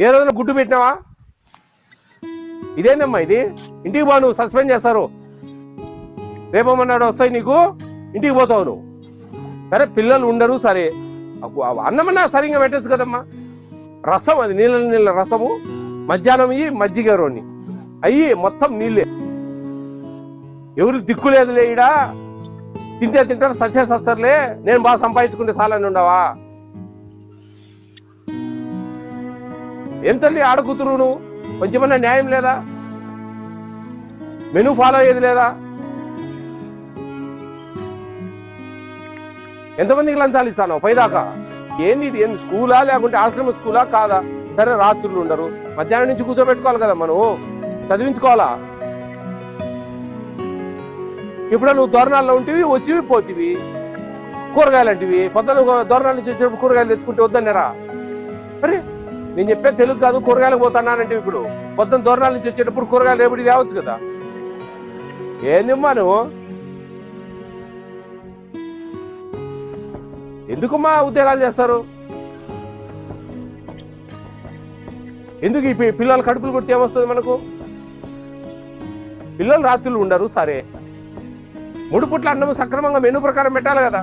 ఏ రోజున గుడ్డు పెట్టినావా? ఇదేందమ్మా ఇది? ఇంటికి పో నువ్వు సస్పెండ్ చేస్తారు. రేపమన్నాడు వస్తాయి నీకు? ఇంటికి పోతావు నువ్వు. సరే పిల్లలు ఉండరు సరే. అన్నమన్నా సరిగ్గా పెట్టచ్చు కదమ్మా. రసం అది నీళ్ళ నీళ్ళ రసము మధ్యాహ్నం ఇయ్యి మజ్జిగ రోని అయ్యి మొత్తం నీళ్ళే. ఎవరు దిక్కులేదులే ఈడ. తింటే తింటారు సచ్చే సచ్చర్లే నేను బాగా సంపాదించుకుంటే సాలని ఉండవా ఏం తల్లి ఆడకూతురు నువ్వు? కొంచెమన్నా న్యాయం లేదా? మెనూ ఫాలో అయ్యేది లేదా? ఎంతమందికి లంచాలు ఇస్తాను? పైదాకా. ఏంది ఇది? ఏంది? స్కూలా లేకుంటే ఆశ్రమ స్కూలా కాదా? సరే రాత్రులు ఉండరు. మధ్యాహ్నం నుంచి కూర్చోబెట్టుకోవాలి కదా మనం? చదివించుకోవాలా? ఇప్పుడు నువ్వు దోరణాల్లో ఉంటివి వచ్చివి పోతివి. కూరగాయలు అంటివి. పొద్దున దోరణాల నుంచి వచ్చినప్పుడు కూరగాయలు తెచ్చుకుంటే వద్దన్నారా? మరి నేను చెప్పే తెలుగు కాదు కూరగాయలకు పోతున్నానంటే ఇప్పుడు. పొద్దున దూరణాల నుంచి వచ్చేటప్పుడు కూరగాయలు రేపటి తేవచ్చు కదా. ఏందిమ్మా నువ్వు? ఎందుకమ్మా ఉద్యోగాలు చేస్తారు? ఎందుకు ఈ పిల్లల పిల్లలు కడుపులు కొట్టి ఏమొస్తుంది మనకు? పిల్లలు రాత్రులు ఉండరు సరే. మూడు పుట్ల అన్నం సక్రమంగా మెనూ ప్రకారం పెట్టాలి కదా.